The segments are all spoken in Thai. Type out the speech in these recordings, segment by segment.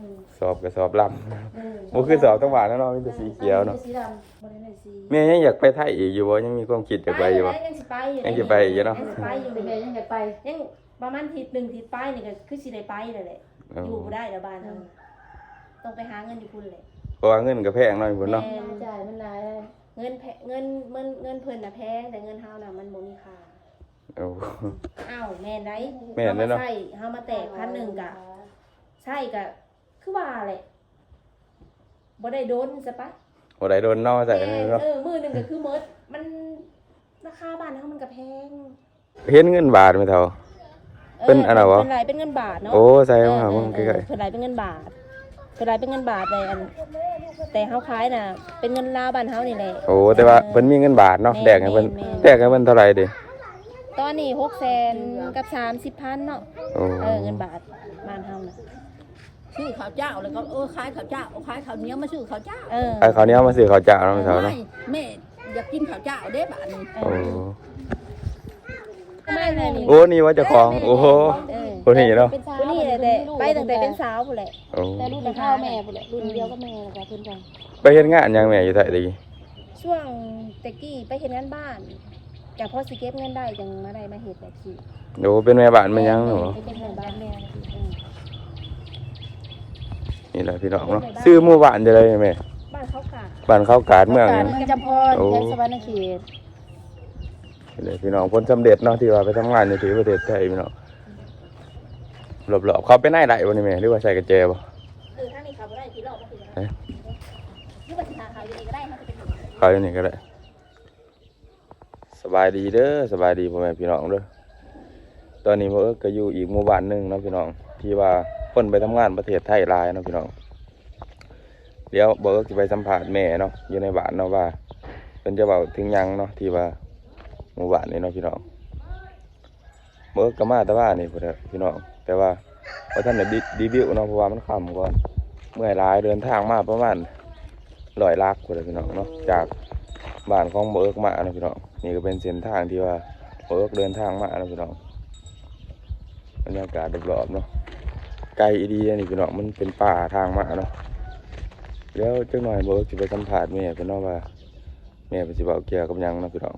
อืมสอบกับสอบลเออำบ่คือสอบต้องหวานแล้วเนาะมีแต่สีเขียวเนาะสีดำบ่ได้เลยสีแม่ยังอยากไปไทยอีกอยู่บ่ยังมีความคิดอยากไปอยู่บ่ยังสิไปอยู่ยังสิไปอยู่เนาะยังสิไปอยู่เป็นไงยังไงไปยังประมาณทิศหนึ่งทิศไปนี่ก็คือสิได้ไปเลยแหละเอออยู่บ่ได้แล้วบ้านเฮาต้องไปหาเงินอยู่พุ่นแหละเพราะว่าเงินก็แพงหน่อยพุ่นเนาะแม่รายจ่ายมันหลายเลยเงินแพเงินเงินเงินเพิ่นน่ะแพงแต่เงินเฮาน่ะมันบ่มีค่าโอ้อ้าวแม่นไดแม่นเด้อเนาะใช่เฮามาแตกพันหนึ่งกะใช่กะ คือว่าแหละบ่ได้โดนซะปะบ่ได้โดนเนาะใส่แม่เนาะเออมือหนึงก็คือหมดมันราคาบ้านเฮามันก็แพงเห็นเงินบาทไหมเท่าเป็นอะไรวะเป็นไรเป็นเงินบาทเนาะโอ้ใส่มาหาเออมึงเอใกอล้เป็นไรเป็นเงินบาทเป็นไรเป็นเงินบาทเลยอันแต่เฮาขายน่ะ เป็นเงินลาวบ้านเฮานี่แหละๆโอ้แต่ว่าเพิ่นมีเงินบาทเนาะแม่นแดกให้เพิ่นแม่นแดกให้เพิ่นเท่าไหร่ดิตอนนี้600,000กับ30,000เนาะโอ้เออเงินบาทบ้านเฮาน่ะ ชื่อข้าวเจ้าแล้วก็เออขายข้าวเจ้าเอาขายข้าวเหนียวมาชื่อข้าวเจ้าเออ ไอ้เขาวเหนี้มาซื้อข้าวเจ้าเนาะแม่เท่าเนาะไม่แม่อยากกินข้าวเจ้าเด้บ้านนี้เอโอ้อไม่เลยนี่โอ้นี่ว่าเจ้าของ โอ้โหเออคนนี้เนาะผู้นี่เลยแต่ไปตั้งแต่เป็นสาวผู้นแหละโอ้แต่รุ่นข้าวแม่พุ่นแหละรุ่นเดียวก็แม่แล้วก็เพิ่นกันไปเฮ็ดงานหยังแม่อยู่ไทยตะกี้ช่วงแตะกี้ไปเฮ็ดงานบ้านจากพอสิเก็บเงินได้จังมาได้มาเฮ็ดแบบนี้โอ้เป็นแม่บ้านมันยังเนาะไปเป็นแม่บ้านแม่ นี่แหละพี่น้องเนาะซื้อหมู่บ้านจะได้แม่บ้านเขากะบ้านเขากาดเมืองกานี่รเมืองจำพรโอ้แขวงสวรรณเขตนี่แหละพี่น้องผลสำเร็จเนาะที่ว่าไปทำงานอยู่ที่ประเทศไทยพี่น้องหลบๆเขาไปไหนได้บ่นี่แม่หรือว่าใส่กระเจบ่เออถ้ามีเขาบ่ได้ที่รอบก็คือเอ๊ะนี่ว่าสิหาเขาอยู่นี่ก็ได้มันจะเป็นเขาอยู่นี่ก็ได้สบายดีเด้อสบายดีพ่อแม่พี่น้องเด้อตอนนี้พ่อเอิ้นก็อยู่อีกหมู่บ้านหนึงเนาะพี่น้อง ที่ว่าคนไปทำงานประเทศไทยลายเนาะพี่น้องเดี๋ยวเอิ้นสิไปสัมภาษณ์แม่เนาะอยู่ในบ้านเนาะว่าเพิ่นจะเว้าถึงยังเนาะที่ว่าหมู่บ้านนี้เนาะพี่น้องเอิ้นก็มาแต่ว่านี่พ,พี่น้องแต่ว่าบ่ทันได้รีวิวเนาะเพราะว่ามันค่ำก่อนเมื่อยลายเดินทางมาประมาณ100ลักพุ่นเด้อพี่น้องเนาะจากบ้านของเอิ้นมาเนาะพี่น้องนี่ก็เป็นเส้นทางที่ว่าเอิ้นเดินทางมาเนาะพี่น้องบรรยากาศรอบๆเนาะ ไกลอีดีอันนี่พี่น้องมันเป็นป่าทางมาเนาะแล้วจักหน่อยบ่เอิ้นสิไปสัมภาษณ์แม่เพิ่นเนาะว่าแม่เพิ่นสิเว้าเกี่ยวกับหยังเนาะพี่น้อง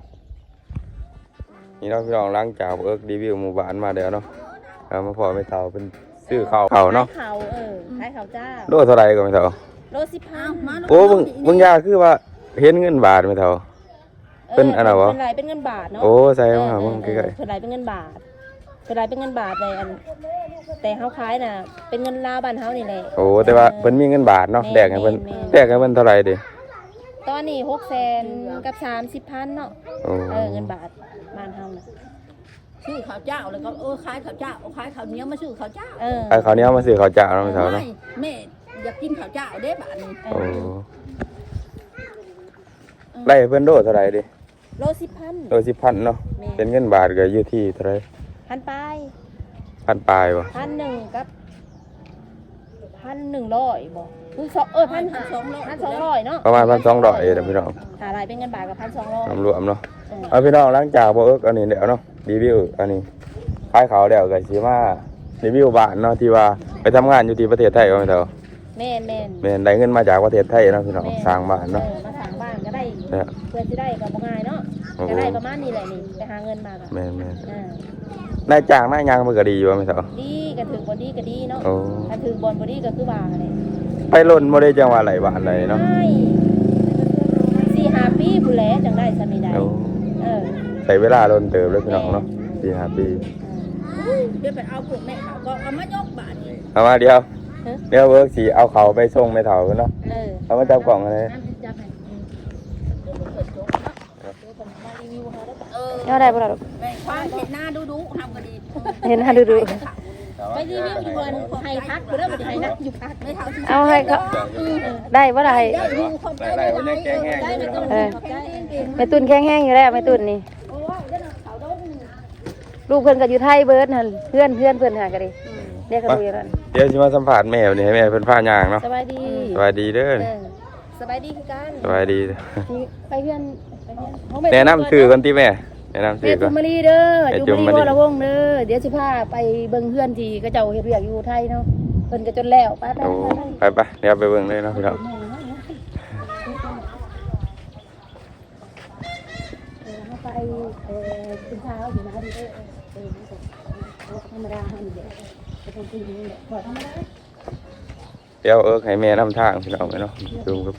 นี่เนาะพี่น้องหล้างจากเอิร์กรีวิวหมู่บ้านมาเดี๋ยวเนาะเอามาพอไม่เท่าเป็นซื้อข้าวเขาเนาะขายเขาเออขายเขาเจ้าโลเท่าไรก็ไม่เท่าโลสิบพันมาโอ้มึงมึงยาคือว่าเห็นเงินบาทไม่เท่าเป็นอันไหนวะเป็นไรเป็นเงินบาทเนาะโอ้ใส่มาหาเออมึงเอใกอล้เป็นไรเป็นเงินบาท เป็นไรเป็นเงินบาทเลยอัน แต่เฮาขายน่ะ เป็นเงินลาวบ้านเฮานี่แหละๆโอ้แต่ว่าเพิ่นมีเงินบาทเนาะแม่นแดกให้เพิ่นแม่นแดกให้เพิ่นเท่าไหร่ดิตอนนี้หกแสนกับสามสิบพันเนาะโอ้เออเงินบาทบ้านเฮาน่ะชื่อข้าวเจ้าแล้วก็เออขายข้าวเจ้าเอาขายข้าวเหนียวมาชื่อข้าวเจ้าเออ ไอ้เขาวเหนี้มาซื้อข้าวเจ้าเนาะไม่เท่าเนาะไม่แม่อยากกินข้าวเจ้าเด้บ้านนี้เอโอ้อไล่ให้เพิ่นโดเท่าไหร่ดิโลสิบพันโดสิบพันเนาะแม่เป็นเงินบาทก็อยู่ที่เท่าไหร่ พันปลายพันปลายบ่พันหนึ่งกับพันหนึ่งร้อยบอกคือสองเออพันห้าพันสองร้อยเนาะประมาณพันสองร้อยเด้อพี่น้องหาลายเป็นเงินบาทกับพันสองร้อยรวมๆเนาะเอาพี่น้องหลังจากบ่เอิกอันนี้แล้วเนาะรีวิวอันนี้ขายเขาวแล้วก็สิมารีวิวบ้านเนาะที่ว่าไปทำงานอยู่ที่ประเทศไทยว่าแม่นเถอะแม่นแม่นแม่นได้เงินมาจากประเทศไทยเนาะพี่น้องสร้างบ้านเนาะออมาสร้างบ้านก็ได้นะเพื่อจะได้กับง่ายเนาะโอ้โหจะได้ประมาณนี้แหละนี่ไปหาเงินมาก็แม่นแม่นอ่า นายจ้างนายยางมันก็ดีอยู่ว่าแม่นเถอะดีก็ถึงบอดี้ก็ดีเนาะโอ้ ถ้าถึงบอลบอดี้ก็คือบาเลยไปล่นบ่ได้จังว่าไหลบ้านใดเนาะใช่สี่ห้าปีผู้นแหล้วจังได้สมิได้โอ้เออใช้เวลาล่นเติบเลยพี่น้องเนาะสี่ห้าปีเดี๋ยวไปเอาพวกแม่เขาก็เอามายกบ้านนี้เอามาเดียวเดี๋ยวเวิร์กสิเอาเขาไปส่งแม่เฒ่าเนาะเออเอามาจับกล่องอะไร นั่นจะไป เออเอาได้บ่ล่ะลูกแม่ความเห็นหน้าดูดูทำก็ดีเห็นหน้าดูดูไปรีวิวอยู่บนไฮพักกูเริ่มไปไฮนะอยู่พักไม่เท่าที่เอาให้เขาได้บ่ได้ได้ดูคนไปได้ได้ได้ไม่ต้องเออขอบใจแม่ตุนแข็งแห้งอยู่แล้วแม่ตุนนี่ลูกเพิ่นก็อยู่ไทยเบิดนั่นเพื่อนเพื่อนเพิ่นหากันดิเรียกกันดูอยู่นั่นเดี๋ยวสิมาสัมภาษณ์แม่วันนี้ให้แม่เพิ่นพาย่างเนาะสบายดีสวัสดีเด้อเออสบายดีคือกันสวัสดีไปเพื่อนไปเพื่อนของแนะนำชื่อก่อนติแม่ แนะนำแม่ชื่อก่จุอนมมารีเด้อแม่จุจุมมมามารีรีวรวงศ์เด้อเดี๋ยวสิพาไปเบิ่งเพื่อนที่เขาเจ้าเฮ็ดเวียกอยู่ไทยเนาะพิ่นก็จนแล้วไปไปโอ้ไปไปไปไปเดี๋ยวไปเบิ่งเลยเนาะพี่น้องเออเข้าไปเออกินข้าวอยู่นะดีเด้อเออเออธรรมดาเฮานี่แหละไปทำกินนี่แหละบ่ธรรมดา เดี๋ยวเอิกให้แม่นำทางพี่น้องไปเนาะดูครับ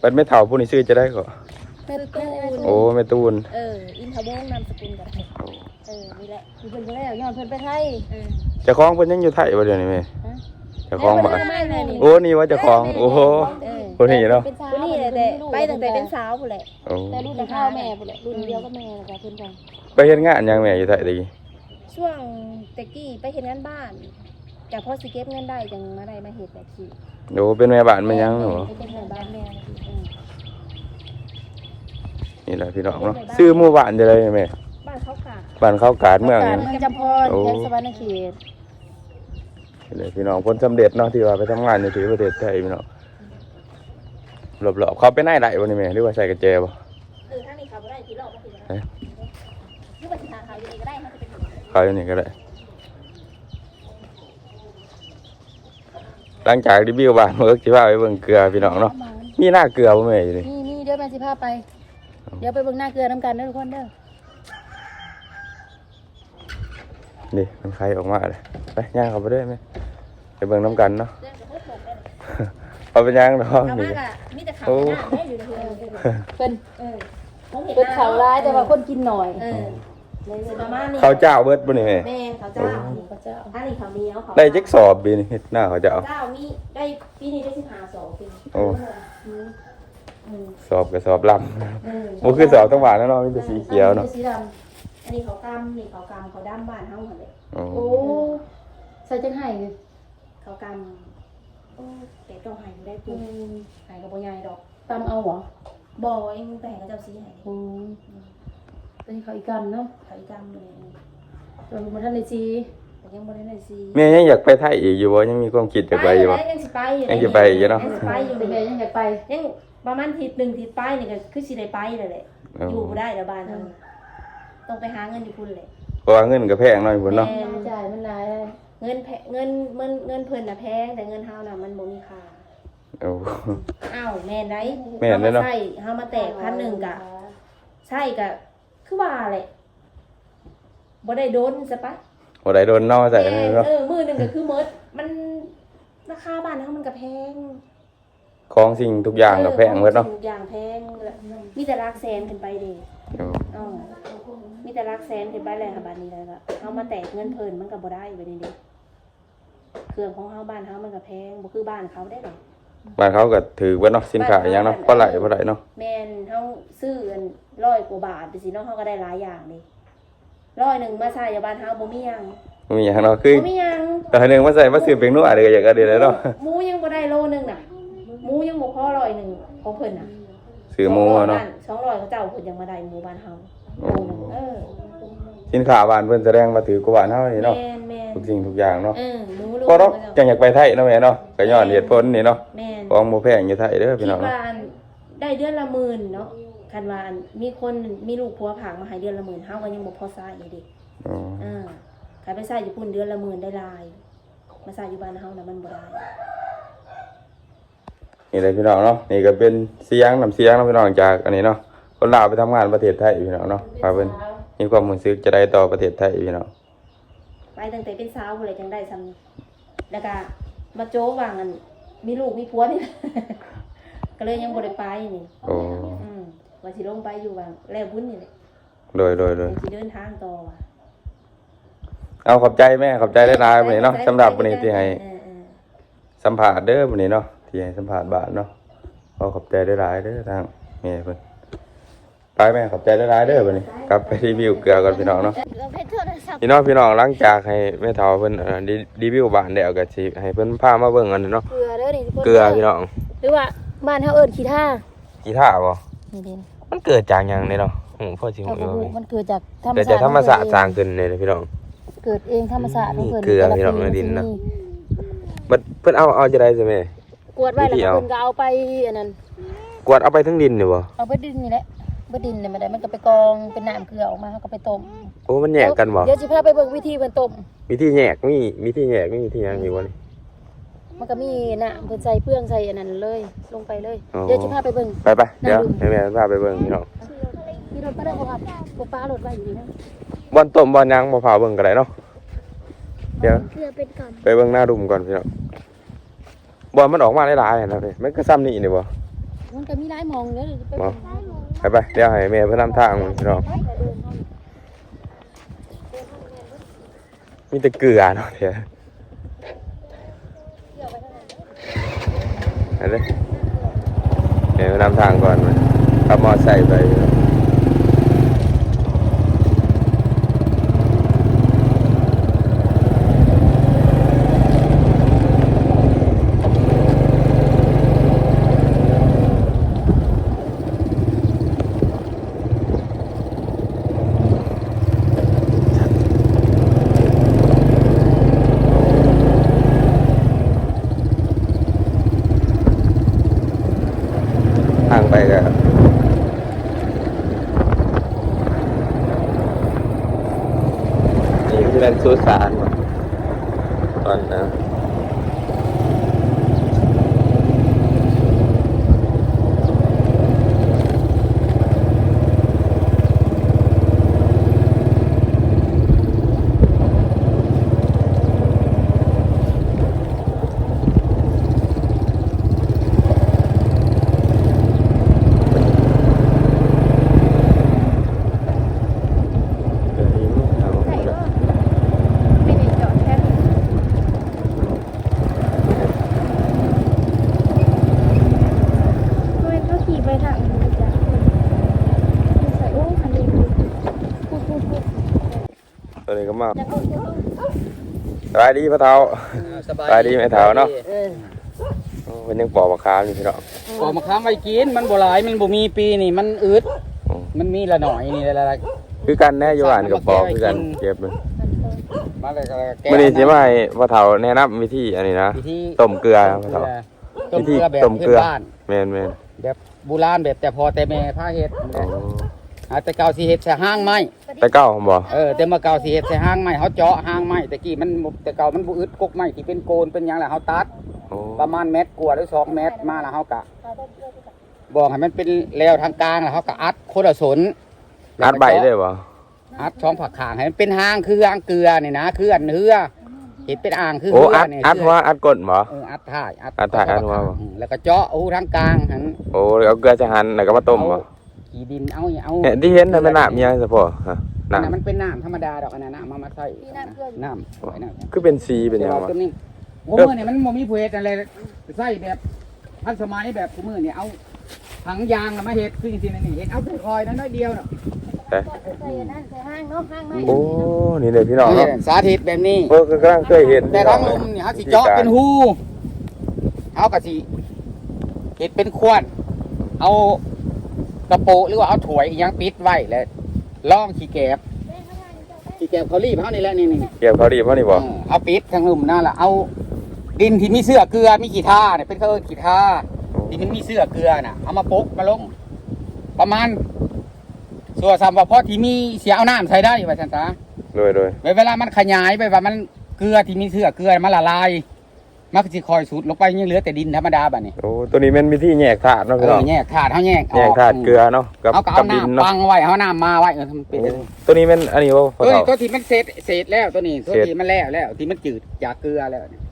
เป็นไม่เท่าผู้นี้ชื่อจะได้ก็ แม่ตูนโอ้แม่ตูนเอออินทวงศ์นามสกุลก็ได้โอ้เออนี่แหละเพิ่นก็แล้วย้อนเพิ่นไปไทยเออเจ้าของเพิ่นยังอยู่ไทยบ่เดี๋ยวนี้แม่เจ้าของบ่ไม่ไม่เลยนี่โอ้นี่ว่าเจ้าของโอ้โหเออคนนี้เนาะเป็นสาวคนนี้แหละแต่ไปตั้งแต่เป็นสาวพุ่นแหละโอ้แต่รุ่นข้าวแม่พุ่นแหละรุ่นเดียวกับแม่แล้วก็เพิ่นกันไปเฮ็ดงานหยังแม่อยู่ไทยตะกี้ช่วงแตะกี้ไปเฮ็ดงานบ้านจากพอสิเก็บเงินได้จังมาได้มาเฮ็ดแบบที่โอ้เป็นแม่บ้านแม่หยังเนาะไปเป็นแม่บ้านแม่เออ นี่แหละพี่น้องเนาะชื่อหมู่บ้านจะได้แม่บ้านเขากะบ้านเข้ากาดเมือง กานี่รเมืองจำพรโอ้แขวงสวรรณเขตนี่แหละพี่น้องผลสำเร็จเนาะที่ว่าไปทำงานอยู่ที่ประเทศไทยพี่น้องหลบๆเขาไปไหนได้บ่นี่แม่หรือว่าใส่กระเจบ่เออถ้านี่เขาบ่ได้ที่เราบ่คือเอ๊ะหรือว่าสิหาขายอยู่นี่ก็ได้มันจะเป็นเขาอยู่นี่ก็ได้หลังจากรีวิวบ้านเมื่อกี้ว่าไปเบิ่งเกลือพี่น้องเนาะมีหน้าเกลือบ่แม่อยู่นี่นี่นี่เดี๋ยวแม่สิพาไป เดี๋ยวไปเบิ่งหน้าเกลือน้ำกันเด้อทุกคนเด้อนี่มันใครออกมาเลยไปย่างเขาไปเด้ไหมไปเบิ่งน้ำกันเนาะเรื่องกับพวกผมเลยเอาไปย่างเนาะเอานี่มากะมีแต่ขาวหน้าได้อยู่ในเฮือนเพิ่นเออผมเห็นเพิ่นเขาร้ายแต่ว่าคนกินหน่อยเออเลยประมาณนี้เขาเจ้าเบิดบ่นี่แม่แม่เขาเจ้าพระเจ้าถ้านี่เขามีเอาเขาได้จักสอบปีนี่หน้าเขาเจ้าเจ้ามีได้ปีนี้ได้สิบห้าสองปีโอ้อืมอืม สอบกับสอบลเออำบ่คือสอบต้องหวานแล้วเนาะมีแต่สีเขียวเนาะสีดอันนี้เขากำนี่เขากำเขาด้ามบ้านเฮาหมดเลยโอ้ำโอ้ใส่จังไห้เลยเขากำโอ้แต่ต้องใหายได้ปุ๊บหายกับบ่ใหญ่ดอกตำเอาเหรอบ่เองไปให้เขาเจ้าสีให้โอ้เป็นเขาอีกกำเนาะเขาอีกำเลยจนมาทันได้ซีแต่ยังบ่ได้ได้สีแม่ยังอยากไปไทยอีกอยู่บ่ยังมีความคิดอยากไปอยู่บ่ยังสิไปอยู่ยังสิไปอยู่เนาะยังสิไปอยู่เป็นไงยังอยากไปยัง ประมาณทิศหนึ่งทิศไปนี่ก็คือสิได้ไปเลยแหละโอ้อยู่บ่ได้แล้วบ้านเฮาต้องไปหาเงินอยู่พุ่นแหละ เพราะว่าเงินก็แพงเนาะอยู่พุ่นเนาะแม่รายจ่ายมันหลายเลยเงินแพเงินเงินเงินเพิ่นน่ะแพงแต่เงินเฮาน่ะมันบ่มีค่าโอ้ อ้าวแม่นได้แม่นเด้อเนาะใช่เฮามาแตกพันหนึ่งกะ ใช่กะคือว่าแหละบ่ได้โดนซะปะบ่ได้โดนเนาะใส่นี่เนาะเออมือหนึงก็คือหมดมันราคาบ้านเฮามันก็แพง ของสิ่งทุกอย่างก็แพงเบิดเนาะทุกอย่างแพงมีแต่รักแสนขึ้นไปเด้โอ้อ้าวมีแต่รักแสนขึ้นไปเลยค่ะบ้านนี้เลยก็เฮามาแตกเงินเพิ่นมันก็บ่ได้ไปนี่เด้เครื่องของเฮาบ้านเฮามันก็แพงบ่คือบ้านเขาได้ดอกบ้านเขาก็ถือเบิดเนาะสินค้าอหย่างเนาะบ่ไหลบ่ไหลเนาะแม่นเฮาซื้ออันร้อยกว่าบาทไปสิเนาะเฮาก็ได้หลายอย่างนี่ร้อยหนึ่งมาใส่อยู่บ้านเฮาบ่มีหยังบ่มีหยังเนาะคือบ่มีหยังตอนหนึงมาใส่มาซื้อเป็นนัวเด้ก็อยากก็ดีเลยเนาะหมูยังบ่ได้โลนึงน่ะ หมูยังบ่พอร้อยหนึงของเพิ่นน่ะซื้อหมูเนาะสองร้อยเขาเจ้าเพิ่นยังมาได้หมูบ้านเฮาโอ้เออสินค้าบ้านเพิ่นแสดงมาถือกว่าบ้านเฮานี่เนาะแม่นแม่นทุกสิ่งทุกอย่างเนาะเออหมูลูกก็เนาะเขาจัเจ้างอยากไปไทยเนาะแม่เนาะก็ย้อนเหตุผลนี่เนาะแม่นของบ่แพงอยู่ไทยเด้อคิพี่ดน้องเนาะว่าอันได้เดือนละหมื่นเนาะคันว่าอันมีคนมีลูกผัวผางมาให้เดือนละหมื่นเฮาก็ยังบ่พอใช้อยู่ดิอ๋ออ่าขายไปใส่ญี่ปุ่นเดือนละหมื่นได้หลาย มาใส่อยู่บ้านเฮานะมันบ่ได้ นี่เลยพี่น้องเนาะนี่ก็เป็นเสียงน้ำเสียงเนาะพี่น้องจากอันนี้เนาะคนลาวไปทำงานประเทศไทยพี่น้องเนาะพาเพิ่นมีความรู้สึกจะได้ต่อประเทศไทยพี่น้องไปตั้งแต่เป็นสาวเลยจังได้ซ้ำนี่แล้วก็มาโจ้วางอันมีลูกมีผัวนี่ ก็เลยยังบ่ได้ไปนี่โอ้อืมว่าสิลงไปอยู่วางแล้วบุญนี่แหละโดยโดยโดยเดี๋ยวสิเดินทางต่อว่ะเอาขอบใจแม่ขอบใจหลายๆวันนี้เนาะสำหรับวันนี้ที่ให้เออเออสัมภาษณ์เด้อวันนี้เนาะ ที่ให้สัมภาษณ์บ้านเนาะขอขอบใจหลายๆเด้อทางแม่เพิ่นไปแม่ขอบใจหลายๆเด้อวันนี้กลับไปรีวิวเกลือก่อนพี่น้องเนาะเราเพชรโทรศัพท์พี่น้องพี่น้องหลังจากให้แม่เฒ่าเพิ่นเอ่อรีรีวิวบ้านแล้วก็สิให้เพิ่นพามาเบิ่งอันนี้เนาะเกลือเด้อนี่ทุกคนเกลือพี่น้องหรือว่าบ้านเฮาเอิ้นขี้ท่ากีท่าบ่นี่เด้มันเกิดจากหยังเนี่ยเนาะโอ้พ่อสิเอาฮู้บ่ว่าฮู้มีมันเกิดจากธรรมเกิดชาจากติธรรมศาสตร์สร้างขึ้นเนี่ยนะพี่น้อง เกิดเองธรรมชาติของเพิ่นเกลือพี่น้องในดินนะ มันเพิ่นเอาเอาจะได้ใช่ไหม กวดไว้แล้ววิธีก็เอาเพิ่นก็เอาไปอันนั้นกวาดเอาไปทั้งดินนี่บ่เอาไปดินนี่แหละบ่ดินเนี่ยมันได้มันก็ไปกองเป็นน้ำเกลือออกมาเขาก็ไปต้มโอ้มันแยกกันบ่เดี๋ยวสิพาไปเบิ่งวิธีเพิ่นต้มวิธีแยกมีวิธีแยกมีวิธีหยังอยู่บ่นี่มันก็มีน้ำเพิ่นใส่เปลืองใส่อันนั้นเลย ลงไปเลยอ๋อเดี๋ยวสิพาไปเบิ่งไปไปเดี๋ยวให้แม่พาไปเบิ่งพี่น้องมีรถบ่ได้บ่ครับบ่ป้ารถไว้อยู่นี่นะบ่อนต้มบ่อนหยังบ่พาเบิ่งก็ได้เนาะเดี๋ยวเพื่อเป็นก่อนไปเบิ่งหน้าดุมก่อนพี่น้อง บ่อนมันออกมาหลายๆนะพี่มันก็ซ้ำนี่นี่บ่มันก็มีหลายหมองเด้อไปบ่เบิ่งไปไปเดี๋ยวให้แม่เพิ่นนำทางมึงพี่น้องมีแต่เกลือเนาะเดี๋ยวอันนี้เดี๋ยวไปนำทางก่อนมันขับมอไซค์ไปพี่น้องทางไปก็นี่คือเป็นสุสานบ่ก่อนนะเดี๋ยวนี้มันเอาหมดแล้ว ไม่ได้จอดแค่ทำไมเขาขี่ไปทางนู้นจ้ะใส่โอ้คันนี้พูดพูดพูด ตัวนี้ก็ มาสบายดีพ่อเฒ่าสบายสบายดีไหมเฒ่าเนาะออโอ้เพิ่นยังปอกมะขามอยู่พี่น้องปอกมะขามไว้กินมันบ่หลายมันบ่มีปีนี่มันอืดอืมมันมีละหน่อยนี่ละละคือกันแน่อยู่อ่านกับปอกคือกันเก็บเลยมาเลยก็แก้มื้อนี้สิมาให้พ่อเฒ่าแนะนำวิธีอันนี้นะวิธีต้มเกลือครับพ่อเฒ่าต้มเกลือแบบต้มเกลืพื้อนบ้านแม่นแม่นแบบโบราณแบบแต่พอแต่แม่พาเฮ็ดโอ้อาแต่เก่าสิเฮ็ดใส่ห้างไม้แต่เก้าบ่เออแต่เมื่อเก่าสิเฮ็ดใส่ห้างไม้เฮาเจาะห้างไม้แต่กี้มันแต่เก่ามันบ่อึดกกไม้ที่เป็นโกนเป็นหยังล่ะเฮาตัดโอ้ประมาณเมตรกว่าหรือ2เมตรมาแล้วเฮาก็บอกให้มันเป็นแล้วทางกลางแล้วเฮาก็อัดโคตรสนอัดใบได้บ่อัดช่องผักขางให้มันเป็นหางคืออ่างเกลือนี่นะคืออันเหือเห็นเป็นอ่างคือโอ้เหือัดนี่อัดหัวอัดก้นบ่เอออัดถ่ายอัดถ่ายอัดหัวบ่อืมแล้วก็เจาะหูทางกลางหัน โอ้เอาเกลือจะหั่นแล้วก็มาต้มบ่ ขี่ดินเอาเอาเนี่ยที่เห็นนั่นเป็นน้ำอิหยังซะพ่อฮะอันนั้นน้ำมันเป็นน้ำธรรมดาดอกอันนั้นน้ำมามาใส่น้ำไว้น้ำคือเป็นสีเป็นหยังแต่วะว่าตัวนี้โอ้มือเนี่ยมันบ่มีเพจอะไรใส่แบบทันสมัยแบบกูมือเนี่ยเอาถังยางน่ะมาเฮ็ดคือจริงๆนี่เฮ็ดเอาแต่คอยนั้นน้อยเดียวเนาะใส่อันนั้นใส่ห้างเนาะห้างไม้โอ้นี่เลยพี่น้องเนาะสาธิตแบบนี้ เออคือกำลังเคยเห็นแต่ทั้งลมเนี่ยเขาสิเจาะเป็นหูเอากะสิเห็ดเป็นขวด เอา กระโปะหรือว่าเอาถ้วยอิหยังปิดไว้แล้วล่องขี้แกบขี้แกบเขารีบเขานี่แหละนี่นี่เกี่ยวเขาดีเพราะนี่บ่เออเอาปิดทางลุ่มนั่นแหละเอาดินที่มีเสื้อเกลือมีขี้ท่าเนี่ยเป็นเขาเอิ้นขี้ท่า ที่มันมีเสื้อเกลือน่ะ เอามาปกมาลง ประมาณส่วนสามว่าพอที่มีเสียเอาน้ำใส่ได้ว่าฉันจ้าโดยโดยเวลามันขยายไปว่ามันเกลือที่มีเสื้อเกลือมันละลาย มันก็สิคอยสูดลงไปยังเหลือแต่ดินธรรมดาบัดนี้โอ้ตัวนี้เป็นวิธีแยกธาตุเนาะเอพี่น้อองแยกธาตุเฮาแยกอแยอกธาตุเกลือเนาะกับเอาก็กัเอาบดินน้ำเนาะปังไว้เอาน้ำมาไว้เออมันเป็น โอ้ตัวนี้เป็นอันนี้บ่พ่อตัวนี้เฒ่า ตัวที่มันเศษเศษแล้วตัวนี้ตัวเศษ ที่มันแล้วแล้วที่มันจืดจากเกลือแล้วเนี่ย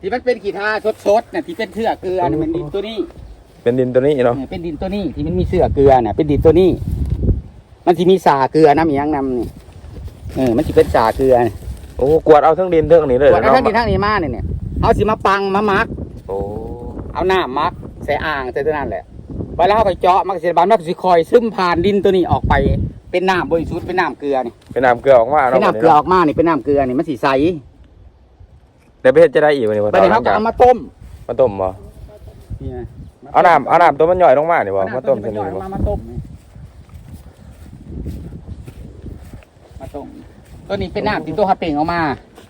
ที่มันเป็นกีทาสดๆน่ะที่เป็นเสื้อเกลือเนี่ยมันดินตัวนี้เป็นดินตัวนี้เนาะเนี่ยเป็นดินตัวนี้ที่มันมีเสื้อเกลือน่ะเป็นดินตัวนี้ มันที่มีสาเกลือน้ำอีหยังน้ำนี่เออมันจะเป็นสาเกลือเนี่ยโอ้กวาดเอาทั้งดินทั้งนี้เลยส่วนเนาะทั้งดินทั้งนี้มาเนี่ยเนี่ย เอาสิมาปังมามัก โอ้เอาน้ำมักใส่อ่างใส่ตัวนั้นแหละเวลาเขาไปเจาะมันก็สิบานมันก็สิคอยซึมผ่านดินตัวนี้ออกไปเป็นน้ำบริสุทธิ์เป็นน้ำเกลือนี่เป็นน้ำเกลือออกมาเป็นเนาะน้ำเกลือออกมานี่เป็นน้ำเกลือนี่มันสีใสเดี๋ยวไปเฮ็ดจะได้อีกวันนี้พ่อไปเฒ่าเดี๋ยวหลัเขางก็จากเอามาต้มมาต้มบ่นี่นะเอาน้ำเอาน้ำตัวมันย่อยลงมานี่บ่มาต้มเอซะน้ำนี่ตัวบ่มามาต้มนี่มาต้มตัวนี้เป็นน้ำที่ตัวเขาเปล่งออกมา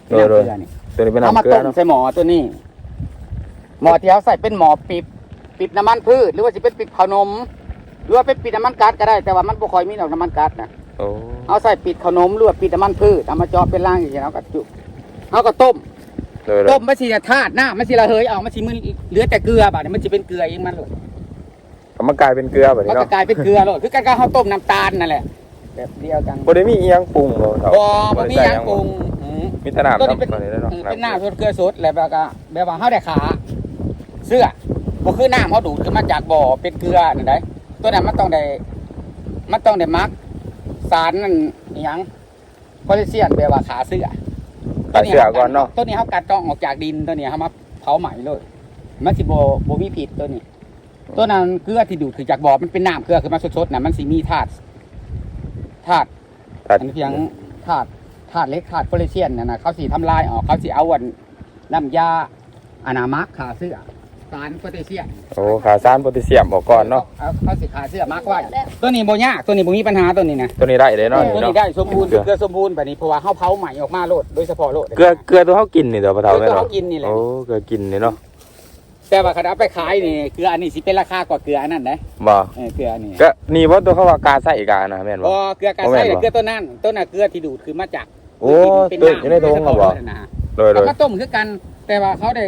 เป็นน้ำเกลือนี่ ตัวนี้เป็นเอาน้ำมาเกลือต้มเนาะใส่หมอตัวนี้ หมอที่เขาใส่เป็นหมอปิบปิบน้ำมันพืชหรือว่าจะเป็นปิบขนม หรือว่าไปปิดน้ำมันก๊าซก็ได้แต่ว่ามันบ่ค่อยมีดอกน้ำมันก๊าซนะโอ้เอาใส่ปิดขนมหรือว่าปิดน้ำมันพืชเอามาเจาะเป็นร่างอย่างเงี้ยเอาก็จุเอาก็ต้มเลยเลยต้มมันสิจะธาตุหน้ามันสิระเหยเอามันสิมันเหลือแต่เกลือบาดนี้มันสิเป็นเกลือเองมันเลยเอามันกลายเป็นเกลือแบบมันนี้ก็เนาะกลายเป็นเกลือเลยคือการก็เขาต้มน้ำตาลนั่นแหละแบบเดียวกันบ่ได้มีอีหยังปรุงบ่เฒ่าบ่บ่มีหยังปรุงอื มมีแต่น้ำตัวนี้เป็นตอนนี้แล้วเนาะเออเป็นน้ำสดเกลือสดแล้วแบบก็แบบว่าเฮาได้ขา เสื้อบ่คือน้ำเฮาดูดขึ้นมาจากบ่อเป็นเกลือนั่นได้ตัวนั้นมันต้องได้มันต้องได้มัก สารนั่นอิหยังโพแทสเซียมแบบว่าขาเสื้อตัดเสือก่อนเนาะตัวนี้เขากัดต้องออกจากดินตัวนี้เขามาเผาใหม่เลยมันสิโบโบมีผิดตัวนี้ ตัวนั้นเกลือที่ดูดคือจากบ่อมันเป็นน้ำเกลือคือมาสดๆนะมันสิมีธาตุธาตุตัดอันเพียงธาตุ ธาตุเล็กธาตุโพแทสเซียมนะนะเขาสิทำลายออกเขาสิเอาวันน้ำยาอนามักขาเสื้อสารโพแทสเซียมโอ้ขาซานโพแทสเซียมออกก่อนเนาะเขาเขาสิขาเสื้อมักไว้ตัวนี้โบยากตัวนี้โบมีปัญหาตัวนี้นะตัวนี้ได้เลยเนาะตัวนี่นี้เนาะได้สมบูรณ์เกลือเกลือสมบูรณ์แบบนี้เพราะว่าเขาเผาใหม่ออกมาโลดโดยเฉพาะโลดเกลือเกลือตัวเฮากินนี่เดี๋ยวพ่อเกเฒ่าลือแม่นตัวเนาะเขากินนี่แหละโอ้เกลือกินนี่เนาะแต่ว่าคณะไปขายนี่เกลืออันนี้สิเป็นราคากว่าเกลืออันนั้นนะบ่เออเกลืออันนี้ก็นี่ว่าตัวเขาว่ากาใส่กานะแม่นพบ่อเกลือกาบ่แม่ไส้นบ่เกลือตัวนั้นตัวน่ะเกลือที่ดูดคือมาจาก โอ้เป็นตัวน้ำอยู่ในท้องเขาบ่นะโดยโดเขายก็ต้มคือกัน แต่ว่าเขาได้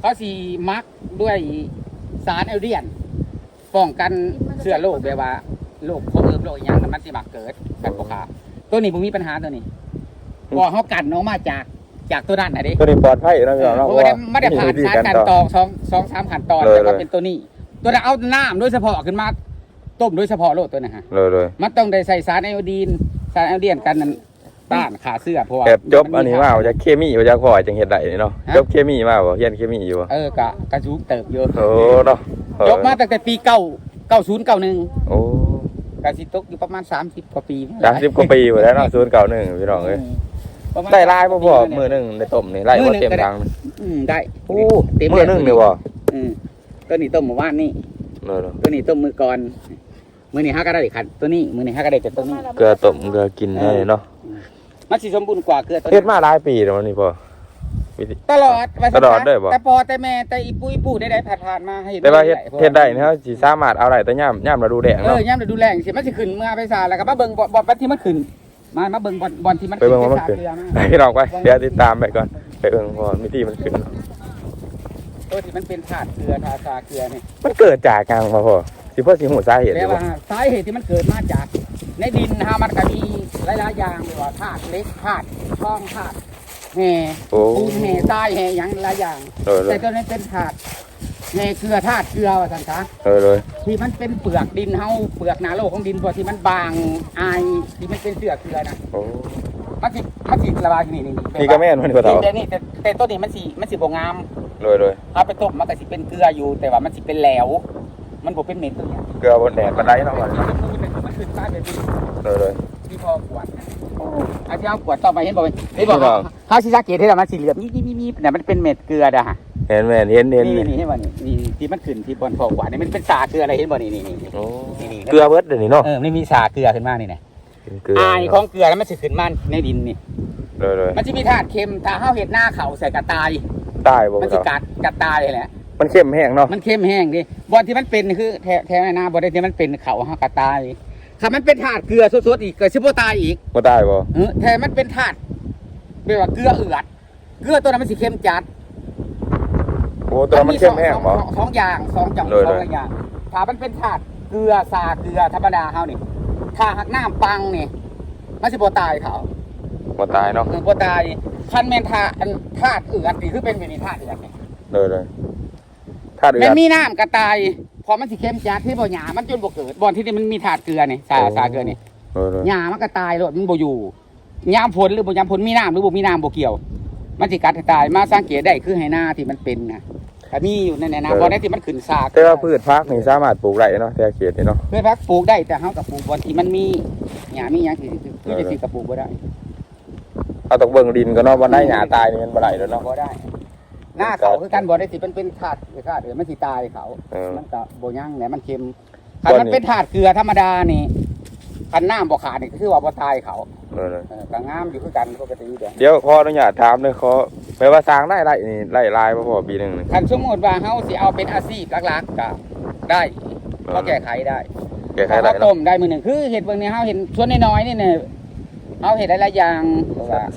เขาสีมักด้วยสารเอลเดียนป้องกันเชื้อโรคแบบว่าโรคโคเอิมโรคอหย่างนั้นมันสิมักเกิดกันปกาตัวนี้ผมมีปัญหาตัวนี้พอเขากันออกมาจากจากตัวนั้นนะดิ ตัวนี้ปลอดภัยเนาะพี่น้องเนาะเพราะว่าไม่ได้ผ่านวิธีสารการตองสองสองสามขั้นตอนเลยแล้วก็เลยเป็นตัวนี้ ตัวนั้นเอาน้ำโดยเฉพาะขึ้นมา ต้มโดยเฉพาะโลดตัวนะฮะ เลยเลยมันต้องได้ใส่สารไอโอดีนสารไอโอดีนกันนั้น ต้านขาเสื้อเพราะว่าแบบจบอันนี้มาว่าจะเคมีว่าจะขอจังเฮ็ดได้นี่เนาะฮะจบเคมีมาบ่เรียนเคมีอยู่บ่เออกะกระชุกเติบเยอะโอ้เนาะเออจบมาตั้งแต่ปีเก้าเก้าศูนย์เก้าหนึ่งโอ้กะสิตกอยู่ประมาณสามสิบกว่าปี30กว่าปีบ่แล้วเนาะ091พี่น้องเอ้ยประมาณได้ลายบ่พ่อมื้อหนึงได้ต้มนี่ไล่บ่เต็มถังอืมได้โอ้เต็มมื้อหนึงนี่บ่อืมตัวนี้ต้มเมื่อวานนี่เลยตัวนี้ต้มมือก่อนมือนี้ห้าก็ได้ขันตัวนี้มือนี้ห้าก็ได้แต่ตัวนี้ๆเกลือต้มเกลือกินได้เนาะ มันสิสมบูรณ์กว่าเกลือตัวเฮ็นี้ดมาหลายปีแล้วนี่พ่อวิธี ตลอดว่าตลอดเด้อบ่ แต่ปอแต่แม่แต่อีปุ้ยปู่ได้ได้ผ่านผ่านๆมาให้แต่ว่าเฮ็ดพระเฮ็ดได้นี่เฮาสิสามารถเอาได้แต่ยามยามฤดูแล้งเอเนาะ อย่ำฤดูแล้งสิมันสิขึ้นเมื่อไปซาแล้วก็มาเบิ่งบ่บ่อนที่มันขึ้น มามาเบิ่งบ่อนบ่อนที่มันไปเบิ่งว่ามันขึ้นเกลือมาไปพี่น้องไปเดี๋ยวติดตามไปก่อนไปเบิ่งพอมีที่มันขึ้น ตัวที่มันเป็นถาดเกลือทาซาเกลือนี่ มันเกิดจากกลางมาพ่อสิพ่อสิหูสาเหตุแปลดีบ่ว่าสาเหตุที่มันเกิดมาจาก ในดินฮะมันก็มีหลายๆอย่างเลยว่าธาตุเล็กธาตุทองธาตุแห่โอ้ปูนแห่ทรายแห่หยังหลายอย่างเลยเลแต่ยตัวนี้เป็นถาดแห่เกลือธาตุเกลือว่าซั่นซะเลยเลยที่มันเป็นเปลือกดินเฮาเปลือกหนาโลกของดินพวกที่มันบางอายที่มันเป็นเสือเกลือนะโอ้มันสิมันสิระบายนี่นี่นี่ก็แม่นมันพ่อเฒ่าแต่นี่แต่แต่ต้นนี้มันสิมันสิบ่งามเลยเลยเอาไปต้มมันก็สิเป็นเกลืออยู่ แต่ว่ามันสิเป็นแหลว มันบ่เป็นเม็ดตัวเนี้ยเกลือบนแดดบันไดเนาะก่อน มันคือมัน คือตาแบบนี้เลยเลยที่พอกวดอันที่เอากวดต่อไปเห็นบ่เห็นบ่พี่น้องเฮาสิสังเกตให้ว่ามันสีเหลืองนี่ๆๆเนี่ยมันเป็นเม็ดเกลือดะฮะเห็นแม่นเห็นเห็นนี่นี่เห็นบ่นี่นี่ที่มันขึ้นที่บนพอกวดนี่มันเป็นสาเกลืออะไรเห็นบ่นี่นี่นี่โอ้นี่นี่เกลือเบิดเดี๋ยวนี้เนาะเออมันมีสาเกลือขึ้นมานี่นะเป็นเกลืออายของเกลือแล้วมันสิขึ้นมาในดินนี่เลยเลยมันจะมีธาตุเค็มถ้าเฮาเห็ดหน้าเขาใส่กระตายตายบ่มันพ่อสิเฒ่ากัดกระตายเลยแหละมันเข้มแห้งเนาะมันเค็มแห้งดิบอลที่มันเป็นคือแถแถวหน้าบอลที่มันเป็นเขาเฮากระตาย ถ้ามันเป็นธาตุเกลือสดๆอีกเกิดชิบตายอีกบ่ตายบ่เออแถมันเป็นธาตุเรียกว่าเกลือเอือดเกลือตัวนั้นมันสิเค็มจัดโอ้ตัวมันเข้มแห้งบ่สอสองอย่างสองจังเลยสเลอยงอย่างถ้ามันเป็นธาตุเกลือซาเกลือธรรมดาเฮานี่ถ้าหักน้ำปังนี่มันสิบ่ตายเขาบ่ตายเนาะเออบ่ตายคันแม่นธาตุอันธาตุเอือดนี่คือเป็นแบบนี้ธาตุเอือดนี่เลยเลยถ้าเดืแม่อดนมีน้ำกระตาย พอมันสิเค็มจัดที่บ่หยามันจนบ่เกิดบ่อนที่นี่มันมีถาดเกลือนี่สาโอ้สาเกลือนี่เลยเลยหยามันก็ตายโลดมันบ่อยู่ยามฝนหรือบ่ยามฝนมีน้ำหรือบ่มีน้ำบ่เกี่ยว มันสิกัดให้ตายมาสังเกตได้คือให้หน้าที่มันเป็นนะถ้ามีอยู่ในในน้ำบ่อนไหนที่มันขึ้นซากแต่ว่าพืชพักนี่สามารถปลูกได้เนาะแต่เขตนี่เนาะพืชพักปลูกได้แต่เฮากับปลูกบ่อนที่มันมีหญ้ามีหยังคือคือคือจะสิกับปลูกบ่ได้เอาต้องเบิ่งดินก็เนาะบ่ได้หญ้าตายนี่มันบ่ได้แล้วเนาะบ่ได้ หน้าเขาคือกันบ่ได้สิเป็นเป็นถาดคือถาดเออมันสิตายเขา เออ มันก็บ่ยั่งแหละมันเค็มก้คันอนมันนี่เป็นถาดเกลือธรรมดานี่คันน้ำบ่ขาดนี่ก็คือว่าบ่ตายเขาเลยเลยเออก็งามอยู่คือกันปกติเด้อเดี๋ยวขออนุญาตถามเลยขอแปลว่าสร้างได้ไรนี่ไร่ลายบ่พอปีหนึงนี่คันสมมุติว่าเฮาสิเอาเป็นอาชีพหลักๆก็ได้ก็แก้ไขได้ แก้ไขถ้าได้เขาเนาะ ต้มได้มื้อหนึงคือเห็ดเบิ่งนี่เฮาเห็นส่วนน้อยๆนี่เนี่ยเฮาเห็ดหลายๆอย่าง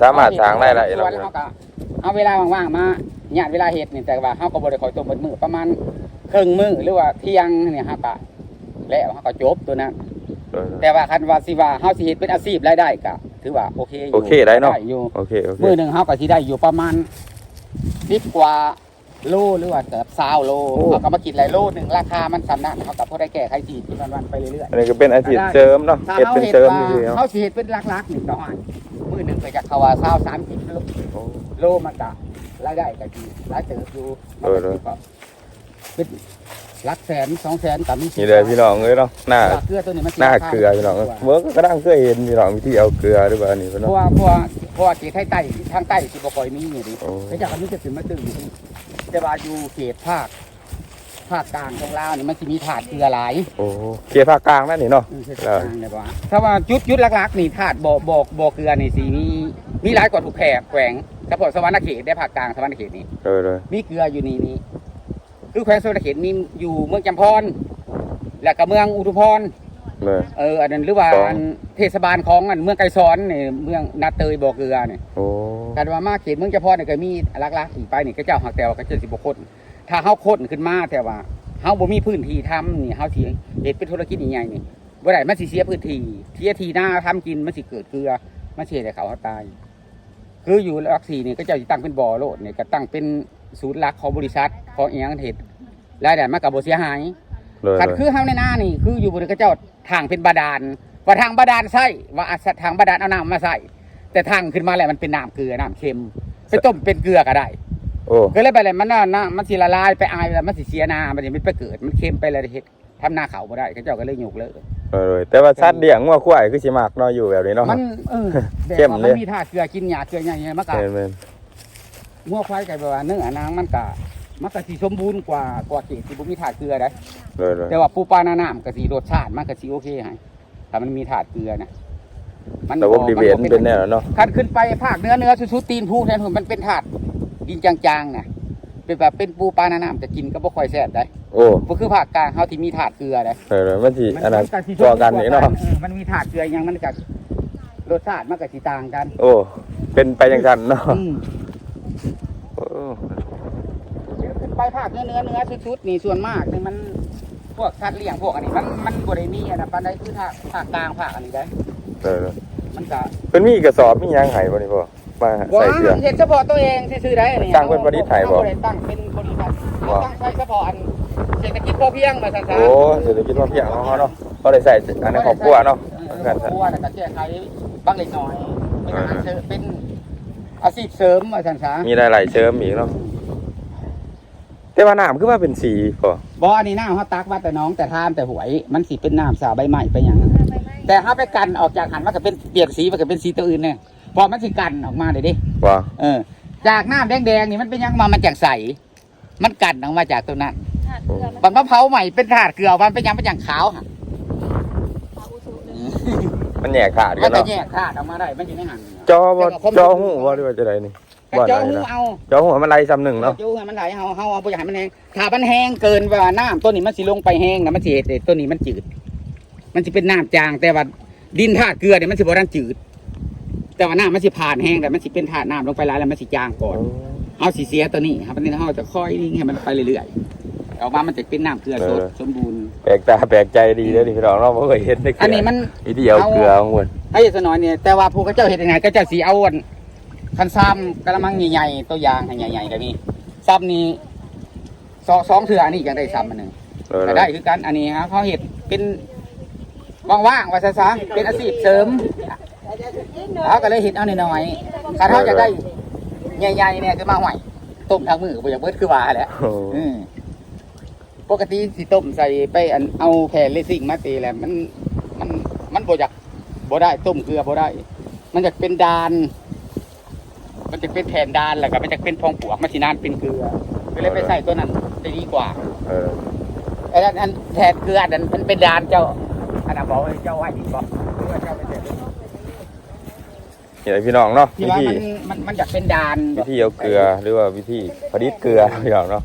สามารถสร้างได้หลายส่วนเฮาก็เอาเวลาว่างๆมา ญาติเวลาเฮ็ดนี่แต่ว่าเฮาก็บ่ได้คอยต้มเบิดมื้อประมาณครึ่งมื้อหรือว่าเที่ยงเนี่ยเฮาก็แล้วเฮาก็จบตัวนั้นเออแต่ว่าคันว่าสิว่าเฮาสิเฮ็ดเป็นอาชีพรายได้ก็ถือว่าโอเคอยู่โอเคได้เนาะอยู่โอเคโอเคมื้อหนึงเฮาก็สิได้อยู่ประมาณ10กว่าโลหรือว่าเกือบ20โลเฮาก็มาคิดหลายโลหนึงราคามันสำนักเฮาก็พอได้แก้ไขชีวิตวันๆไปเรื่อยๆอันนี้ก็เป็นอาชีพเสริมเนาะถ้าเฮ็ดเขาเป็นเห็ดเสริมว่าดีๆเนาะเขาสิเห็ดเป็นลักๆหนึ่งดอกมือหนึ่งไปจากเขาว่าเศร้าสามสิบโลโอ้โลมันกะ รายได้ก็ดีรายเติบอยู่เออเลยเป็นหลักแสนสองแสนกับมีนี่เลยพี่น้องเอ้ยเนาะหน้าเกลือตัวนี้มันสิหน้าราคเกลือพี่น้องเอ้ยเมื่อก็ดังเคยเห็นพี่น้องวิธีเอาเกลือหรือว่าอันนี้เพิ่นเพเนาะราะว่าเพราะว่าเพราะว่าเขตไทยใต้ทางใต้สิบ่ค่อยมีนี่ดิโอ้แต่จากอันนี้จะถึงมาตึงอยู่ที่แต่ว่าอยู่เขตภาคภาคกลางของลาวนี่มันสิมีถาดเกลือหลายโอ้เกียร์ภาคกลางนั่นนี่เนาะ อืมเขตภาคกลางเนี่ยว่าถ้าว่าจุดจุดหลักๆนี่ถาดบ่บ่บ่เกลือนี่สิมีมีหลายกว่าทุกแขกแขวง เฉพาะสวรรณเขตได้ภาคกลางสวรรณเขตนี่เออเลยมีเกลืออยู่นี่นี่คือแขวงสวรรณเขตมีอยู่เมืองจำพร แล้วก็เมืองอุทุพรเลย เอออันนั้นหรือว่าสองอันเทศบาลของอันเมืองไกรซ้อนนี่เมืองนาเตยบ่อเกลือนี่โอ้การว่ามาเขตเมืองจำพรนี่ก็มีลักๆอีกไปนี่ก็เจ้าหักแต่ว่าก็เจ็ดสิบกคนถ้าเฮาโคตรขึ้นมาแต่ว่าเฮาบ่มีพื้นที่ทำนี่เฮาสิเฮ็ดเป็นธุรกิจใหญ่ๆนี่บ่ได้มันสิเสียพื้นที่เสียที่หน้าทำกินมันสิเกิดเกลือมันสิเฮ็ดให้เขาเฮาตาย คืออยู่หลักสี่นี่ก็เจ้าสิตั้งเป็นบ่อโลดนี่ก็ตั้งเป็นศูนย์หลักของบริษัทของอีหยังเฮ็ดรายได้มันก็บ่เสียหายเลยคันเลยคือเฮาในหน้านี่คืออยู่บนกระเจ้าทางเป็นบาดาลว่าทางบาดาลใส่ว่าอาทางบาดาลเอาน้ำมาใส่แต่ทางขึ้นมาแล้วมันเป็นน้ำเกลือน้ำเค็มไปต้มเป็นเกลือก็ได้โอ้ก็เลยไปเลยมันน่ะน้ำมันสิละลายไปอายแล้วมันสิเสียน้ำมันจะไม่ไปเกิดมันเค็มไปเลยเฮ็ดทำหน้าเขาบ่ได้เขาเจ้าก็เลยยกเลิก เออเลยแต่ว่าสัตว์เลี้ยงงัวควายคือสิมักเนาะอยู่แบบนี้เนาะ มันเออแบบเข้มว่าเลมัย นมีท่าเกลือกินหญ้าเกลือใหญ่ๆมันก็แม่นแม่นงัวควายไก่แบบว่าเนื้อนางมันก็มันก็สิสมบูรณ์กว่ากว่าเกศที่บ่มีท่าเกลือได้เลยเลยแต่ว่าปูปลาหน้าน้ำก็สีรสชาติมันก็สีโอเคให้ถ้ามันมีถาดเกลือนะระบบดีเวนเป็นแนวเนาะ คันขึ้นไปภาคเนื้อเนื้อสุดๆตีนผู้แทนผมมันเป็นถาดดินจางๆนะ เป็นแบบเป็นปูปลาหน้าน้ำจะกินก็บ่ค่อยแซ่บได้โอ้ก็คือภาคกลางเขาที่มีถาดเกลือได้เออเลยมันสิอันนั้นก็สิตัวกันนี่เนาะออมันมีถาดเกลืออย่างมันก็รสชาติมันก็สิต่างกัน โอ้ เป็นไปจังซั่นเนาะอืมโอ้ขึ้นไปภาคเนื้อเนื้อเนื้อสุดๆนี่ส่วนมากนี่มันพวกสัตว์เลี้ยงพวกอันนี้มันมันบ่ได้มีอันนั้นปานใดคือภาคภาคกลางภาคอันนี้ได้เออเลยมันก็เพิ่นมีกระสอบมีหยังให้บ่นี่พ่อ มาว่าใส่เกลือ เห็นเฉพาะตัวเองซื้อๆได้อันนี้ตั้งเป็นบริษัทไทยบ่เอาบ่ได้ตั้งเป็นบริษัทบ่ตั้งใช้เฉพาะอันเศรษฐกิจพอเพียงมาสั่นซะโอ้เศรษฐกิจพอเพียงของเขาเนาะเขาได้ใส่อันในครอบครัวเนาะเออกันครอบครัวแล้วก็แก้ไขบางเล็กน้อยเป็นอาหารเสริมเป็นอาชีพเสริมมาสั่นซะมีหลายๆเชิมอีกเนาะแต่ว่าน้ำคือว่าเป็นสีพ่อบ่อันนี้น้ำเฮาตักว่าแต่น้องแต่ทามแต่หวย มันสิเป็นน้ำสาใบไม้ไปหยังแต่เฮาไปกันออกจากหันมันก็เป็นเปลี่ยนสีมันก็เป็นสีตัวอื่นเนี่ย พอมันสิกันออกมาเลยดิว่าเออ จากน้ำแดงๆนี่มันเป็นหยังมามันจากใส มันกันออกมาจากตรงนั้นถาดเกลือมันบันมะเผาใหม่เป็นถาดเกลือมันเป็นหยังเป็นอย่างขาวฮะเอาอุสุเลยมันแหย่ขาดมักันนจะเนาะแยกธาตุออกมาได้มันอยู่ในหัน จอบ่จอหูบ่หรือว่าจะไดนี่แต่บ่เจ้าได้หูนะเอาจอหูมันไหลซ้ำหนึ่งเนาะเจ้าหูให้มันไหลเฮาเฮาเอาไปให้มันแห้งถ้ามันแห้งเกินไปว่าน้ำต้นนี้มันสิลงไปแห้งนะมันสิเฮ็ดให้ต้นนี้มันจืด มันสิเป็นน้ำจางแต่ว่าดินธาตุเกลือเนี่ยมันสิบ่ดันจืด แต่ว่าน้ำมันสิผ่านแห้งแต่มันสิเป็นธาตุน้ำลงไปหลายแล้วมันสิจางก่อนเอาสีเสียตัวนี้ครับอันนี้เราจะค่อยนิ่งให้มันไปเรื่อยๆออกมามันจะเป็นน้ำเกลือสดสมบูรณ์แปลกตาแปลกใจดีเด้อนี่พี่น้องเนาะบ่เคยเห็นในเกลือันนี้มันวิธีเอาเกลือของมันไอ้สนอยเนี่ยแต่ว่าผู้เขาเจ้าเห็นยังไงก็เจ้าสีเอาอันคันซ้ำกระมังใหญ่ๆตัวอยางให้ใหญ่ๆก็มีซ้ำนี้สองสองเถื่ออันนี้ยังได้ซ้ำมันหนึ่งเออแต่ได้คือกันอันนี้ครับเขาเห็ดเป็นว่างๆว่าซะซะเป็นอาชีพเสริม เขาก็เลยเห็ดเอาหน่อยๆถ้าเขาจะได้ใหญ่ๆเนี่ยคือมาห่วยต้มทางมือบ่อยากเบิดคือว่าแหละโอ้อืมปกติสิต้มใส่ไปอันเอาแผ่นเลซิ่งมาตีแหละมันมันมันบ่อยากบ่ได้ต้มเกลือบ่ได้ มันจะเป็นดาน มันจะเป็นแผ่นดานแหละก็มันจะเป็นพองปวกมันสินานเป็นเกลือก็เลยไปใส่ตัวนั้นจะดีกว่า เออ ไอ้นั่นอันแผ่นเกลืออันนั้นมันเป็นดานเจ้าอันนั้นบอกว่าเจ้าไหวดีบ่หรือว่าเจ้าไปเสร็จ นี่แหละพี่น้องเนาะที่วิว่าธีมันมันมันอยากเป็นดานวิธีเอาเกลือหรือว่าวิธีผลิตเกลือพี่น้องเนาะ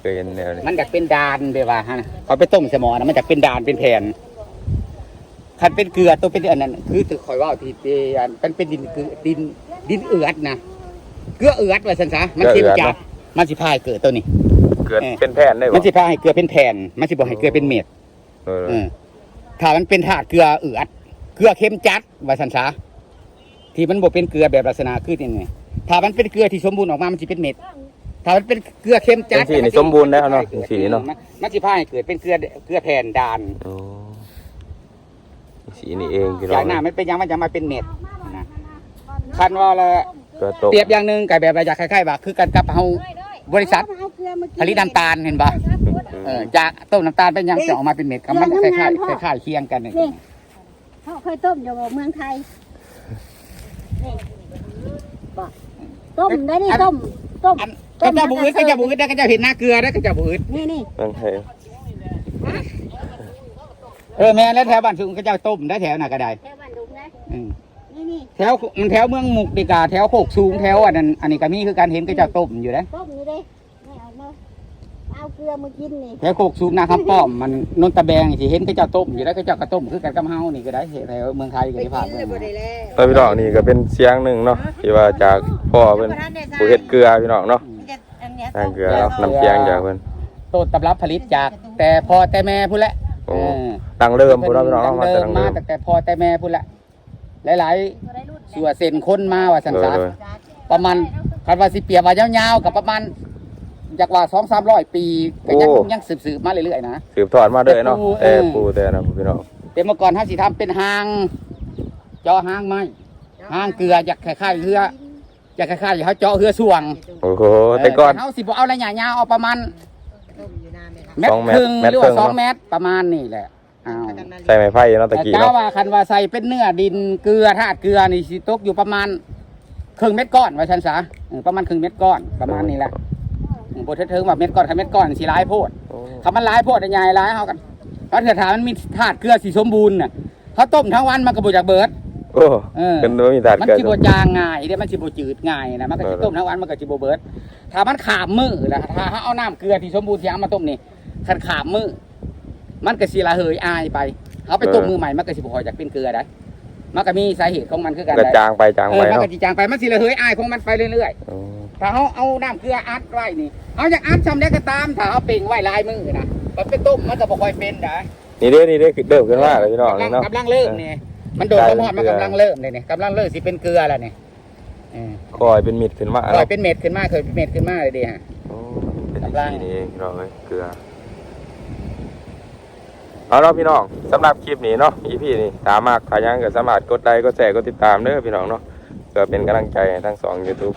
เคยเห็นแนวนี้มันอยากเป็นดานเดี๋ยวว่าฮะเอาไปต้มสมอนะมันจะเป็นดานเป็นแผ่นคันเป็นเกลือตัวเป็นอันนั้นคือตัวคอยว่าที่ที่อันเป็นเป็นดินเกลือดินดินเอือดนะเกลือเอือดว่าซั่นซะมันเค็มจัดมันสิพายเกิดตัวนี้ เกิดเออเป็นแผ่นได้บ่มันสิพาให้เกลือเป็นแผ่นมันสิบ่ให้เกลือเป็นเม็ด เออเออถ้ามันเป็นธาตุเกลือเอือดเกลือเค็มจัดว่าสันซา ที่มันบ่เป็นเกลือแบบลักษณะคือนี่ไงถ้ามันเป็นเกลือที่สมบูรณ์ออกมามันสิเป็นเม็ด ถ้ามันเป็นเกลือเค็มจัจัดงซี่นี่สมบูรณ์แล้วเนาะจังซี่เนาะมันมันสิพาให้เกิดเป็นเกลือเกลือแผ่นดานโอ้สีนี่เองพี่น้จาอกงหน้ามันเป็นหยังมันจะมาเป็นเม็ดนะคันว่าละเกลือตกเปรียบอย่างหนึงกับแบบว่าอยากคล้ายๆว่าคือกันกับเฮาบริษัทผลิตน้ำตาลเห็นปะเออจากต้มน้ำตาลเป็นหยังจะออกมาเป็นเม็ดกับมันคล้ายๆคล้ายๆเคียงกันนี่นี่เขาเคยต้มอยู่เมืองไทยนี่บอก ต้มได้นี่ต้มต้มอันก็จะบุอึดก็จะบุอึดได้ก็จะเห็นหน้าเกลือได้ก็จะบุอึดนี่นี่เมืองไทยเออแม่แล้วแถวบ้านสุงก็จะต้มได้แถวน่ะก็ได้แค่บ้านดุงนะอืมนี่นี่แถวมันแถวเมืองมุกดีกาแถวโคกสูงแถวอันนั้นอันนี้ก็มีคือการเห็นก็จะต้มอยู่นะต้มนี่เด้ไม่เอามา เอาเกลือมากินนี่แถวโคกสูงนาคำป้อมมันนนตะแบงที่เห็นก็จะต้มอยู่แล้วก็จะกระต้มคือกันกับเฮานี่ก็ได้แถวเมืองไทยก็ที่ผ่านมาแล้วพี่น้องนี่ก็เป็นเสียงหนึ่งเนาะที่ว่าจากพ่อเพิ่นผู้เฮ็ดเกลือพี่น้องเนาะทางเกลือเนาะน้ำเสียงจากเพิ่นต้นตำรับผลิตจาก แต่พอแต่แม่พุ่นแหละโอ้เออดังเริ่มพุ่นเนาะพี่น้องเนาะมาแต่เดิดัมงมาเริ่มตั้งแต่พอแต่แม่พุ่นแหละหลายๆส่วนเส้นคนมาว่าสันโดยสาโดยประมาณคันว่าสิเปรียบว่ายาวๆกับประมาณ จากว่าสองสามร้อยปีก็ยังยังสืบๆมาเรื่อยๆนะ สืบทอดมาเด้อเนาะเอแต่อปู่แต่นะพี่น้องแต่เมื่อก่อนท่านสิทำเป็นหางเจาะหางไม้หางเกลืออยากคล้ายๆเรืออยากคล้ายๆเขาเจาะเรือส่วงโอ้โหแต่ก่อน เขาสิบเอาระยะยาวเอาประมาณเมตสรองเมคตรรึ่งเมตรหรือครึ่ว่างสองเนาะเมตรประมาณนี่แหละอ้าวใส่ไม้ไผ่เนาะตะแต่กี้เจ้าเนาะว่าคันว่าใส่เป็นเนื้อดินเกลือธาตุเกลือนี่สิตกอยู่ประมาณครึ่งเม็ดก้อนว่าชันซะเออประมาณครึ่งเม็ดก้อนประมาณนี้แหละอืม บทเทิงว่าเม็ดก้อนคันเม็ดก้อนสิร้ายโพดโอ้คำมันร้ายโพดใหญ่ร้ายเฮากันเพราะเถื่อถามมันมีธาตุเกลือสีสมบูรณ์น่ะเขาต้มทั้งวันมันก็บ่จากเบิด โอ้เออ เป็นบ่มีถาดมันเกิด สิบ่จางง่ายเด้มันสิบ่จืดง่ายนะมันก็สิต้มทั้งวันมันก็สิบ่เบิด ถ้ามันขามมือแล้วถ้าเฮาเอาน้ำเกลือที่สมบูรณ์ที่เอามาต้มนี่คันขามมือมันก็สิระเหยอายไปเอาไปต้มมือใหม่มันก็สิบ่ค่อยจากเป็นเกลือได้มันก็มีสาเหตุของมันคือกันกระได้จางไปจางเอไปอมันเนาะก็สิจางไปมันสิระเหยอายของมันไปเรื่อยโอ้ๆ ถ้าเฮาเอาน้ำเกลืออัดไว้นี่เอาอยากอัดซำได้ก็ตามถ้าเฮาเป่งไว้หลายมือนะมันไปต้มมันก็บ่ค่อยเป็นได้นี่เด้อนี่เด้อเริ่มขึ้นมาเลยพี่น้องกำลันี่งเนาะกำลังเริ่มเนี่ยมันโดนความร้อนมันกำลังเริ่มเลยเนี่ยกำลังเริ่มสิเป็นเกลือแล้วเนี่ยเออคอยเป็นมิดขึ้นมาคอเนาะยเป็นเม็ดขึ้นมาเคยเป็นเม็ดขึ้นมาเลยดิฮะโอ้เป็นกำลังสีนี่เองพี่น้องเอ้ยเกลือเอาเนาะพี่น้องสำหรับคลิปนี้เนาะ EP นี้ตามมากขายังก็สามารถกดไลค์กดแชร์กดติดตามเด้อพี่น้องเนาะเพื่อเป็นกำลังใจให้ทั้งสอง YouTube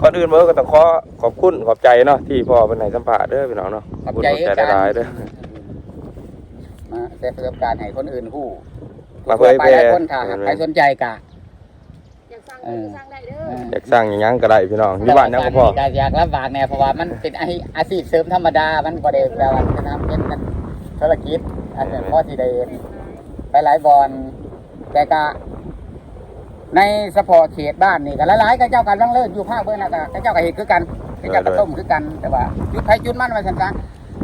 ก่อนอื่นเมื่อก็ต้องขอขอบคุณขอบใจเนาะที่พ่อเป็นไหนสัมภาษณ์เด้อพี่น้องเนาะขอบคุณใจขอบใจหลายๆเด้อมาแชร์ประสบการณ์ให้คนอื่นผู้มาเผยไปแพร่หลายคนถ้าหากใครสนใจกะอยากสร้างก็จะสร้างได้เด้อเอออยากสร้างอย่างยังก็ได้พี่น้องอยู่บ้านยังก็พอการอยากรับบากแน่เพราะว่ามันเป็นอาชีพอาชีพเสริมธรรมดามันบ่ได้แปลว่าจะทำเป็นธุรกิจอันนี้พ่อที่ได้ไปหลายบอลแต่กะ ในสปอร์ตเขตบ้านนี่ก็หลายๆก็เจ้ากันลังเลิศอยู่ภาคเบื้องนะก็เจ้าก็เห็นคือกันก็เจ้าก็ต้มคือกันแต่ว่าจุดไผจุดมันว่าซั่นซะ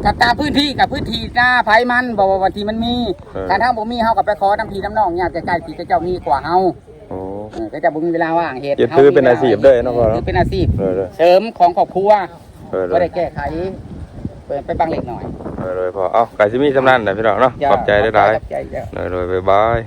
กับตามพื้นที่กับพื้นที่หน้าไผมันบอกว่าวันที่มันมีเออการทางบ่มีเฮาก็ไปขอน้ำพี่น้ำน้องเนี่ยใกล้ๆที่เจ้ามีกว่าเฮาโอ้เออก็จะบ่มีเวลาว่างเฮ็ดยึดถือเป็นอาชีพเด้อเนาะพ่อเนาะถือเป็นอาชีพเออเลยเสริมของครอบครัวเออเลก็ยได้แก้ไขเปิดไปบางเล็กหน่อยเออเลยพอเอ้าไก่ซิมีสำนันนะพี่น้องเนาะขอบใจได้หลายขอบใจเจ้าๆเลยเลยบ๊ายบาย